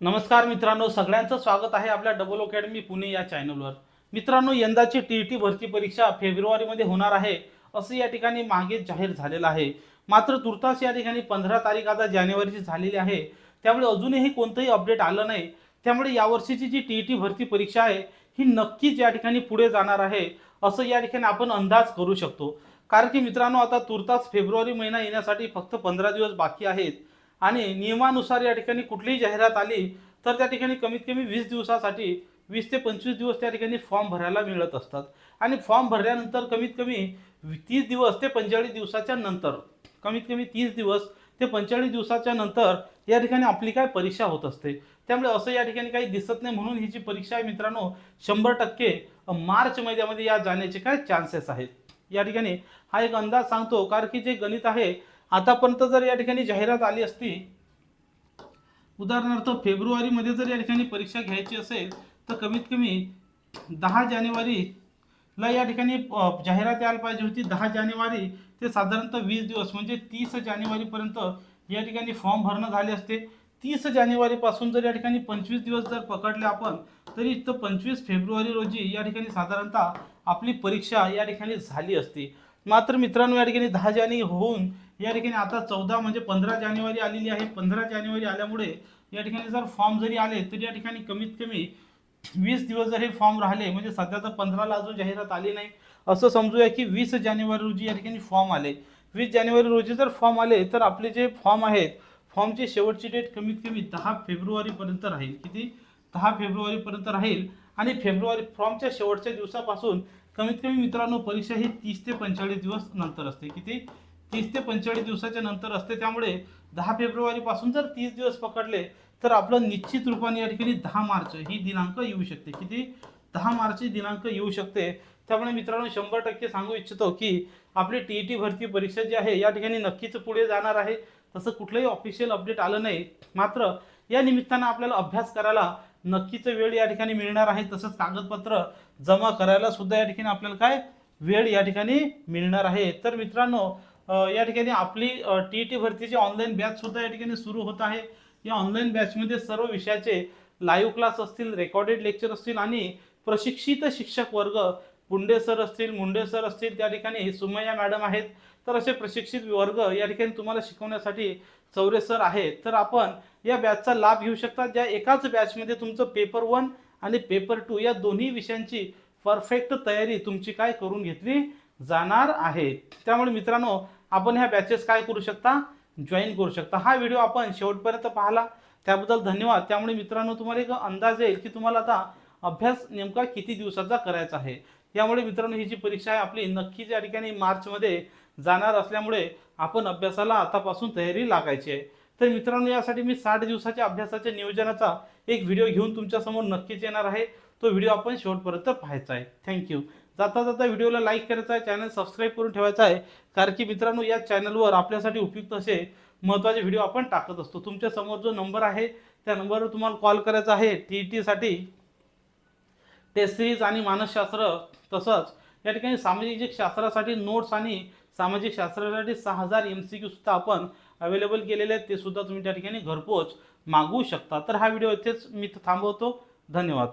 नमस्कार मित्रांनो सगळ्यांचं स्वागत आहे आपल्या डबल अकॅडमी पुणे या चॅनलवर मित्रांनो यंदाची टी टी भरती परीक्षा फेब्रुवारीमध्ये होणार आहे असं या ठिकाणी मागे जाहीर झालेलं आहे. मात्र तुर्तास या ठिकाणी पंधरा तारीख आता जानेवारीची झालेली आहे. त्यामुळे अजूनही कोणतंही अपडेट आलं नाही. त्यामुळे यावर्षीची जी टी टी भरती परीक्षा आहे ही नक्कीच या ठिकाणी पुढे जाणार आहे असं या ठिकाणी आपण अंदाज करू शकतो. कारण की मित्रांनो आता तुर्तास फेब्रुवारी महिना येण्यासाठी फक्त पंधरा दिवस बाकी आहेत. आणि नियमानुसार या ठिकाणी कुठलीही जाहिरात आली तर त्या ठिकाणी कमीत कमी वीस दिवसासाठी वीस ते पंचवीस दिवस त्या ठिकाणी फॉर्म भरायला मिळत असतात. आणि फॉर्म भरल्यानंतर कमीत कमी तीस दिवस ते पंचेचाळीस दिवसाच्या नंतर कमीत कमी तीस दिवस ते पंचेचाळीस दिवसाच्या नंतर या ठिकाणी आपली काय परीक्षा होत असते. त्यामुळे असं या ठिकाणी काही दिसत नाही म्हणून ही जी परीक्षा आहे मित्रांनो शंभर टक्के मार्च महिन्यामध्ये या जाण्याचे काय चान्सेस आहेत. या ठिकाणी हा एक अंदाज सांगतो कारण की जे गणित आहे आतापर्यंत जर या ठिकाणी जाहिरात आली असती उदाहरणार्थ फेब्रुवारीमध्ये जर या ठिकाणी परीक्षा घ्यायची असेल तर कमीत कमी दहा जानेवारीला या ठिकाणी जाहिरात यायला पाहिजे होती. दहा जानेवारी ते साधारणतः वीस दिवस म्हणजे तीस जानेवारीपर्यंत या ठिकाणी फॉर्म भरणं झाले असते. तीस जानेवारीपासून जर या ठिकाणी पंचवीस दिवस जर पकडले आपण तरी तर पंचवीस फेब्रुवारी रोजी या ठिकाणी साधारणतः आपली परीक्षा या ठिकाणी झाली असती. मात्र मित्रांनो या ठिकाणी दहा जानेवारी होऊन या ठिकाणी आता चौदा म्हणजे पंधरा जानेवारी आलेली आहे. पंधरा जानेवारी आल्यामुळे या ठिकाणी जर फॉर्म जरी आले तरी या ठिकाणी कमीत कमी वीस दिवस जर हे फॉर्म राहिले म्हणजे सध्या तर पंधराला अजून जाहिरात आली नाही. असं समजूया की वीस जानेवारी रोजी या ठिकाणी फॉर्म आले. वीस जानेवारी रोजी जर फॉर्म आले तर आपले जे फॉर्म आहेत फॉर्मची शेवटची डेट कमीत कमी दहा फेब्रुवारीपर्यंत राहील. किती? दहा फेब्रुवारीपर्यंत राहील. आणि फेब्रुवारी फॉर्मच्या शेवटच्या दिवसापासून कमीत कमी मित्रांनो परीक्षा ही तीस ते पंचेचाळीस दिवस नंतर असते. किती? तीस ते पंचेचाळीस दिवसाच्या नंतर असते. त्यामुळे दहा फेब्रुवारीपासून जर तीस दिवस पकडले तर आपलं निश्चित रूपाने या ठिकाणी दहा मार्च ही दिनांक येऊ शकते. किती? दहा मार्च ही दिनांक येऊ शकते. त्यामुळे मित्रांनो शंभर टक्के सांगू इच्छितो की आपली टी ई टी भरती परीक्षा जी आहे या ठिकाणी नक्कीच पुढे जाणार आहे. तसं कुठलंही ऑफिशियल अपडेट आलं नाही. मात्र या निमित्तानं आपल्याला अभ्यास करायला नक्कीच वेळ या ठिकाणी मिळणार आहे. तसंच कागदपत्र जमा करायला सुद्धा या ठिकाणी आपल्याला काय? वेळ या ठिकाणी मिळणार आहे. तर मित्रांनो या ठिकाणी आपली टी ई टी भरतीची ऑनलाईन बॅच सुद्धा या ठिकाणी सुरू होत आहे. या ऑनलाईन बॅचमध्ये सर्व विषयाचे लाईव्ह क्लास असतील रेकॉर्डेड लेक्चर असतील आणि प्रशिक्षित शिक्षक वर्ग पुंडे सर असतील मुंडे सर असतील त्या ठिकाणी सुमय्या मॅडम आहेत. तर असे प्रशिक्षित वर्ग या ठिकाणी तुम्हाला शिकवण्यासाठी चौरे सर आहेत तर आपण या बॅचचा लाभ घेऊ शकता. ज्या एकाच बॅचमध्ये तुमचं पेपर वन आणि पेपर टू या दोन्ही विषयांची परफेक्ट तयारी तुमची काय करून घेतली? जाणार आहे. त्यामुळे मित्रांनो आपण ह्या बॅचेस काय करू शकता? जॉईन करू शकता. हा व्हिडिओ आपण शेवटपर्यंत पाहिला. त्याबद्दल धन्यवाद. त्यामुळे मित्रांनो तुम्हाला एक अंदाज येईल की तुम्हाला आता अभ्यास नेमका किती दिवसाचा करायचा आहे. यामुळे मित्रांनो ही जी परीक्षा आहे आपली नक्कीच या ठिकाणी मार्चमध्ये जाणार असल्यामुळे आपण अभ्यासाला आतापासून तयारी लागायची आहे. तर मित्रांनो यासाठी मी साठ दिवसाच्या अभ्यासाच्या नियोजनाचा एक व्हिडिओ घेऊन तुमच्यासमोर नक्कीच येणार आहे. तो व्हिडिओ आपण शेवटपर्यंत पाहायचा आहे. थँक्यू जाता जाता व्हिडिओला लाईक करायचा आहे चॅनल सबस्क्राईब करून ठेवायचा आहे. कारण की मित्रांनो या चॅनलवर आपल्यासाठी उपयुक्त असे महत्त्वाचे व्हिडिओ आपण टाकत असतो. तुमच्यासमोर जो नंबर आहे त्या नंबरवर तुम्हाला कॉल करायचा आहे. टी ई टीसाठी टेस्ट सिरीज आणि मानसशास्त्र तसंच या ठिकाणी सामाजिक शास्त्रासाठी नोट्स आणि सामाजिक शास्त्रासाठी सहा हजार एम सी क्यू सुद्धा आपण अवेलेबल केलेले आहेत ते सुद्धा तुम्ही त्या ठिकाणी घरपोच मागवू शकता. तर हा व्हिडिओ इथेच मी थांबवतो. धन्यवाद.